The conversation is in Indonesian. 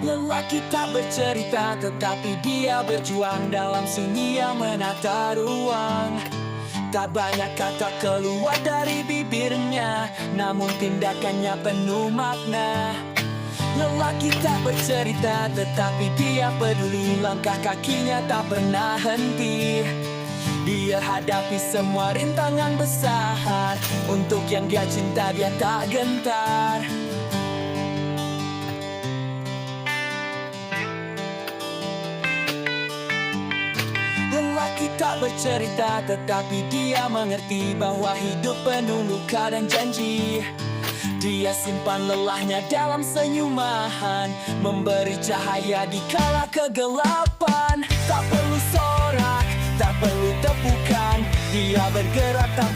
Lelaki tak bercerita tetapi dia berjuang dalam sunyi yang menata ruang. Tak banyak kata keluar dari bibirnya Namun tindakannya penuh makna. Lelaki tak bercerita tetapi dia peduli Langkah kakinya tak pernah henti. Dia hadapi semua rintangan besar Untuk yang dia cinta dia tak gentar tak bercerita tetapi dia mengerti bahwa hidup penuh luka dan janji. Dia simpan lelahnya dalam senyuman Memberi cahaya di kala kegelapan. Tak perlu sorak, tak perlu tepukan Dia bergerak tanpa